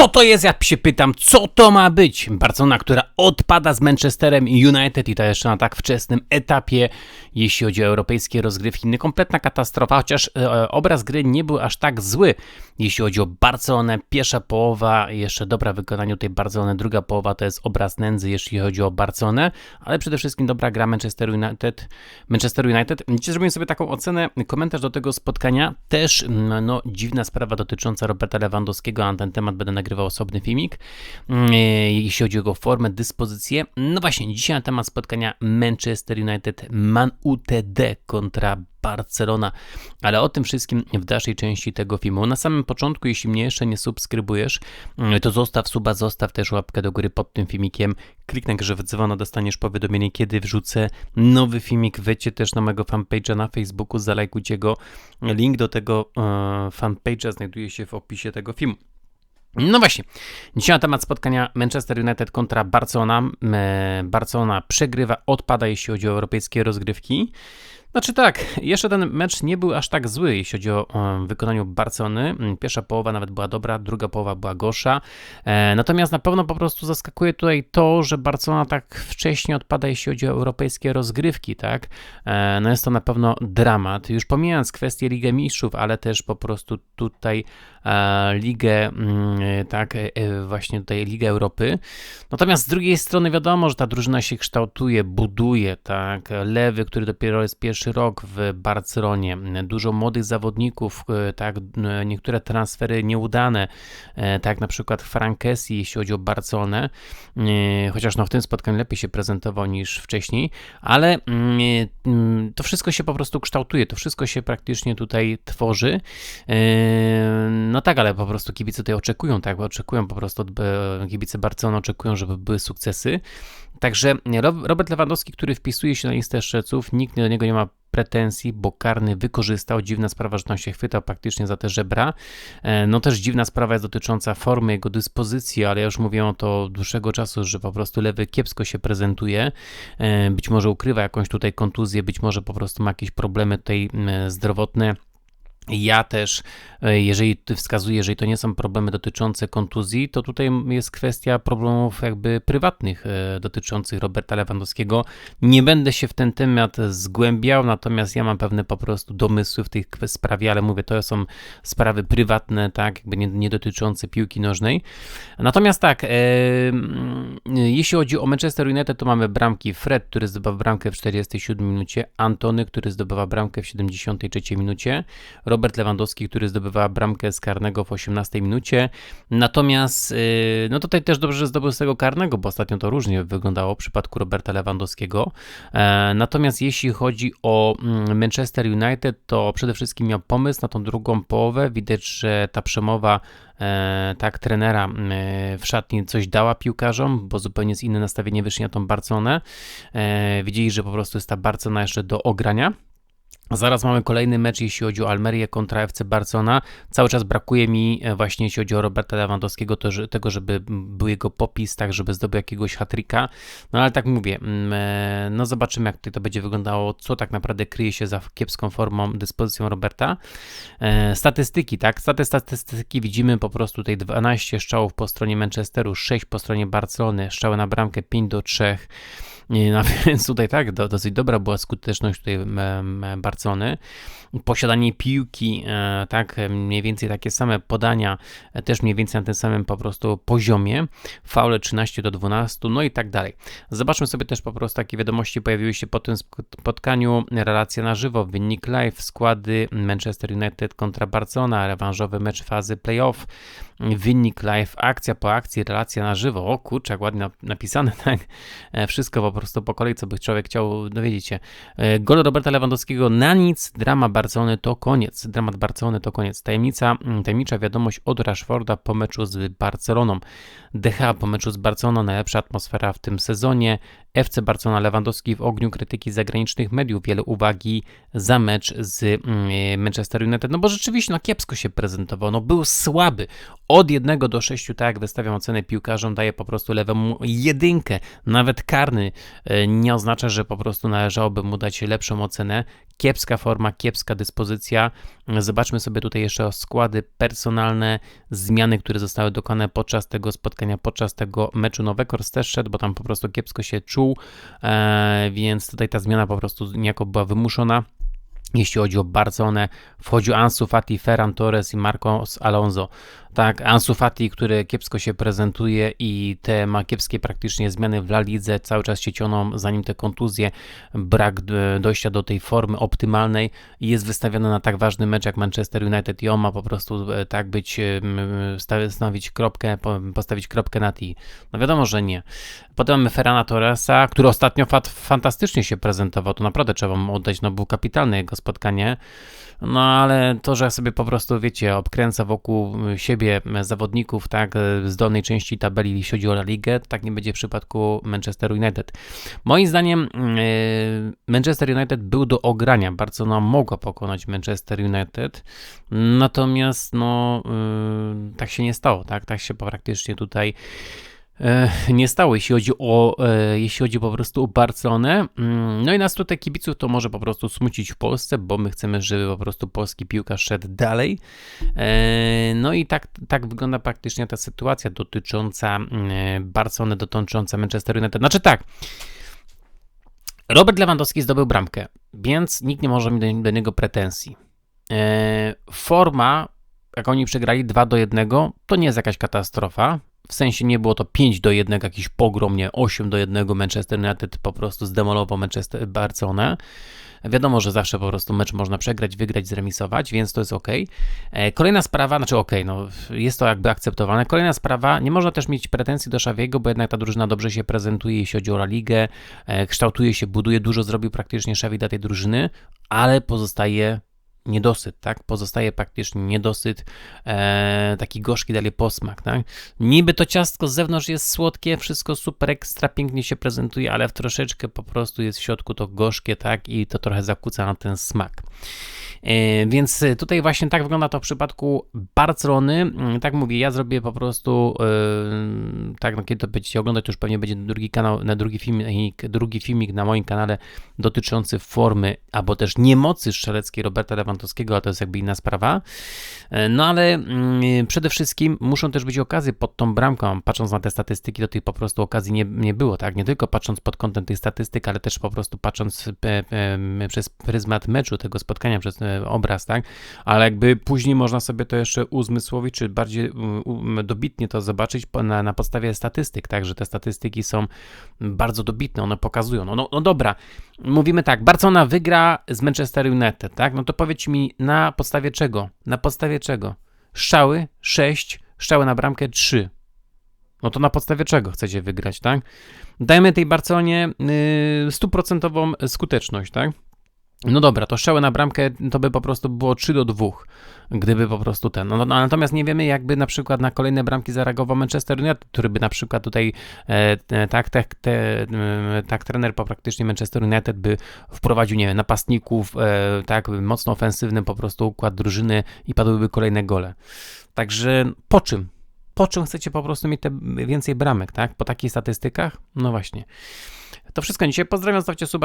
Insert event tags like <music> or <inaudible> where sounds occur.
Co to jest, jak się pytam, co to ma być? Barcelona, która odpada z Manchesterem United i to jeszcze na tak wczesnym etapie, jeśli chodzi o europejskie rozgrywki. No, kompletna katastrofa, chociaż e, obraz gry nie był aż tak zły, jeśli chodzi o Barcelonę. Pierwsza połowa, jeszcze dobra w wykonaniu tej Barcelony, druga połowa to jest obraz nędzy, jeśli chodzi o Barcelonę, ale przede wszystkim dobra gra Manchester United. Manchester United. Dzisiaj zrobiłem sobie taką ocenę, komentarz do tego spotkania. Też mm, no, dziwna sprawa dotycząca Roberta Lewandowskiego, a na ten temat będę nagrywał osobny filmik, mm, jeśli chodzi o jego formę, dyspozycję. No właśnie, dzisiaj na temat spotkania Manchester United Man UTD kontra Barcelona, ale o tym wszystkim w dalszej części tego filmu. Na samym początku, jeśli mnie jeszcze nie subskrybujesz, mm, to zostaw suba, zostaw też łapkę do góry pod tym filmikiem. Kliknij że dzwona, dostaniesz powiadomienie, kiedy wrzucę nowy filmik. Wejdźcie też na mojego fanpage'a na Facebooku, zalajkujcie go. Link do tego e, fanpage'a znajduje się w opisie tego filmu. No właśnie, dzisiaj na temat spotkania Manchester United kontra Barcelona. Barcelona przegrywa, odpada jeśli chodzi o europejskie rozgrywki. Znaczy tak, jeszcze ten mecz nie był aż tak zły, jeśli chodzi o, o wykonaniu Barcony. Mm, pierwsza połowa nawet była dobra, druga połowa była gorsza. E, natomiast na pewno po prostu zaskakuje tutaj to, że Barcelona tak wcześnie odpada, jeśli chodzi o europejskie rozgrywki, tak? E, no jest to na pewno dramat. Już pomijając kwestię Ligi Mistrzów, ale też po prostu tutaj e, Ligę, mm, tak, e, e, właśnie tutaj Ligę Europy. Natomiast z drugiej strony wiadomo, że ta drużyna się kształtuje, buduje, tak? Lewy, który dopiero jest pierwszy pierwszy rok w Barcelonie, dużo młodych zawodników, e, tak, niektóre transfery nieudane, e, tak na przykład Frankesi, jeśli chodzi o Barcelonę, e, chociaż no w tym spotkaniu lepiej się prezentował niż wcześniej, ale mm, mm, to wszystko się po prostu kształtuje, to wszystko się praktycznie tutaj tworzy. No tak, ale po prostu kibice tutaj oczekują, tak, oczekują po prostu, kibice Barcelony oczekują, żeby były sukcesy. Także Robert Lewandowski, który wpisuje się na listę szczeców, nikt do niego nie ma pretensji, bo karny wykorzystał. Dziwna sprawa, że on się chwytał praktycznie za te żebra. E, no też dziwna sprawa jest dotycząca formy jego dyspozycji, ale ja już mówię o to dłuższego czasu, że po prostu lewy kiepsko się prezentuje. E, być może ukrywa jakąś tutaj kontuzję, być może po prostu ma jakieś problemy tutaj zdrowotne ja też, e, jeżeli wskazuję, jeżeli to nie są problemy dotyczące kontuzji, to tutaj jest kwestia problemów jakby prywatnych e, dotyczących Roberta Lewandowskiego. Nie będę się w ten temat zgłębiał, natomiast ja mam pewne po prostu domysły w tej sprawie, ale mówię, to są sprawy prywatne, tak, jakby nie, nie dotyczące piłki nożnej. Natomiast tak, e, jeśli chodzi o Manchester United, to mamy bramki Fred, który zdobywa bramkę w 47 minucie, Antony, który zdobywa bramkę w 73 minucie, Robert Lewandowski, który zdobywa bramkę z karnego w 18 minucie. Natomiast, y, no tutaj też dobrze, że zdobył z tego karnego, bo ostatnio to różnie wyglądało w przypadku Roberta Lewandowskiego. E, natomiast jeśli chodzi o mm, Manchester United, to przede wszystkim miał pomysł na tą drugą połowę. Widać, że ta przemowa e, tak trenera e, w szatni coś dała piłkarzom, bo zupełnie z inne nastawienie wyszli na tą Barconę. Widzieli, że po prostu jest ta Barcona jeszcze do ogrania. Zaraz mamy kolejny mecz, jeśli chodzi o Almerię kontra FC Barcelona. Cały czas brakuje mi e, właśnie, jeśli chodzi o Roberta Lewandowskiego, to, że, tego, żeby był jego popis, tak, żeby zdobył jakiegoś hatrika. No ale tak mówię, mm, e, no zobaczymy, jak tutaj to będzie wyglądało, co tak naprawdę kryje się za kiepską formą, dyspozycją Roberta. E, statystyki, tak, statystyki widzimy po prostu tutaj 12 strzałów po stronie Manchesteru, 6 po stronie Barcelony, strzały na bramkę 5 do 3. <laughs> No więc tutaj tak, do, dosyć dobra była skuteczność tutaj Barcony. Posiadanie piłki, e, tak, mniej więcej takie same podania, e, też mniej więcej na tym samym po prostu poziomie. Faule 13 do 12, no i tak dalej. Zobaczmy sobie też po prostu takie wiadomości pojawiły się po tym spotkaniu. Relacja na żywo, wynik live, składy Manchester United kontra Barcelona, rewanżowy mecz fazy playoff, wynik live, akcja po akcji, relacja na żywo. O kurczę, jak ładnie napisane, <laughs> tak? E, wszystko po prostu po kolei, co by człowiek chciał dowiedzieć się. E, gol Roberta Lewandowskiego na nic, drama Barcelony to koniec. Dramat Barcelony to koniec. Tajemnica, mm, tajemnicza wiadomość od Rashforda po meczu z Barceloną. DH po meczu z Barceloną, najlepsza atmosfera w tym sezonie. FC Barcelona Lewandowski w ogniu krytyki zagranicznych mediów. Wiele uwagi za mecz z mm, Manchester United. No bo rzeczywiście no kiepsko się prezentował. No był słaby. Od 1 do 6, tak jak wystawiam ocenę piłkarzom, daje po prostu lewemu jedynkę. Nawet karny e, nie oznacza, że po prostu należałoby mu dać lepszą ocenę. kiepska forma, kiepska dyspozycja. Zobaczmy sobie tutaj jeszcze składy personalne, zmiany, które zostały dokonane podczas tego spotkania, podczas tego meczu. Nowekors też szedł, bo tam po prostu kiepsko się czuł, e, więc tutaj ta zmiana po prostu niejako była wymuszona. Jeśli chodzi o Barcelonę, wchodził Ansu Fati, Ferran Torres i Marcos Alonso. Tak, Ansu Fati, który kiepsko się prezentuje i te ma kiepskie praktycznie zmiany w La Lidze, cały czas się cioną, zanim te kontuzje, brak dojścia do tej formy optymalnej i jest wystawiony na tak ważny mecz jak Manchester United i on ma po prostu e, tak być, stanowić kropkę, postawić kropkę na T. No wiadomo, że nie. Potem mamy Ferrana Torresa, który ostatnio fantastycznie się prezentował, to naprawdę trzeba mu oddać, no był kapitalny jego spotkanie. No ale to, że sobie po prostu, wiecie, obkręca wokół siebie zawodników, tak, z dolnej części tabeli, jeśli chodzi o La Ligę, tak nie będzie w przypadku Manchester United. Moim zdaniem yy, Manchester United był do ogrania. Barcelona mogła pokonać Manchester United, natomiast no yy, tak się nie stało, tak, tak się praktycznie tutaj E, nie stało, jeśli chodzi o, e, jeśli chodzi po prostu o Barcelonę. Mm, no i nas tutaj kibiców to może po prostu smucić w Polsce, bo my chcemy, żeby po prostu polski piłkarz szedł dalej. E, no i tak, tak wygląda praktycznie ta sytuacja dotycząca mm, Barcelony, dotycząca Manchester United. Znaczy tak, Robert Lewandowski zdobył bramkę, więc nikt nie może mieć do, do niego pretensji. Forma, jak oni przegrali 2 do 1, to nie jest jakaś katastrofa w sensie nie było to 5 do 1, jakiś pogrom, nie 8 do 1 Manchester United po prostu zdemolował Manchester Barcelonę. Wiadomo, że zawsze po prostu mecz można przegrać, wygrać, zremisować, więc to jest ok. E, kolejna sprawa, znaczy ok, no jest to jakby akceptowane. Kolejna sprawa, nie można też mieć pretensji do Szawiego, bo jednak ta drużyna dobrze się prezentuje, jeśli chodzi o La Ligę, e, kształtuje się, buduje, dużo zrobił praktycznie Szawi dla tej drużyny, ale pozostaje niedosyt, tak? Pozostaje praktycznie niedosyt, e, taki gorzki dalej posmak, tak? Niby to ciastko z zewnątrz jest słodkie, wszystko super ekstra, pięknie się prezentuje, ale w troszeczkę po prostu jest w środku to gorzkie, tak? I to trochę zakłóca na ten smak. E, więc tutaj właśnie tak wygląda to w przypadku Barcelony. Mm, tak mówię, ja zrobię po prostu, e, tak, no, kiedy to będziecie oglądać, to już pewnie będzie drugi kanał, na drugi filmik, drugi filmik na moim kanale dotyczący formy, albo też niemocy strzeleckiej Roberta Lewandowskiego, a to jest jakby inna sprawa. E, no ale mm, przede wszystkim muszą też być okazje pod tą bramką. Patrząc na te statystyki, do tej po prostu okazji nie, nie było, tak? Nie tylko patrząc pod kątem tych statystyk, ale też po prostu patrząc przez pryzmat meczu, tego spotkania, przez obraz, tak? Ale jakby później można sobie to jeszcze uzmysłowić, czy bardziej dobitnie to zobaczyć na, na podstawie statystyk, tak? Że te statystyki są bardzo dobitne, one pokazują. No, no, no dobra, mówimy tak, Barcelona wygra z Manchester United, tak? No to powiedz mi, na podstawie czego? Na podstawie czego? Strzały 6, strzały na bramkę 3. No to na podstawie czego chcecie wygrać, tak? Dajmy tej Barcelonie y, stuprocentową skuteczność, tak? No dobra, to strzały na bramkę to by po prostu było 3 do 2, gdyby po prostu ten. No, no, natomiast nie wiemy, jakby na przykład na kolejne bramki zareagował Manchester United, który by na przykład tutaj e, tak, tak, te, e, tak trener po praktycznie Manchester United by wprowadził, nie wiem, napastników, e, tak, mocno ofensywny po prostu układ drużyny i padłyby kolejne gole. Także po czym? Po czym chcecie po prostu mieć te więcej bramek, tak? Po takich statystykach? No właśnie. To wszystko dzisiaj. Pozdrawiam, zostawcie suba.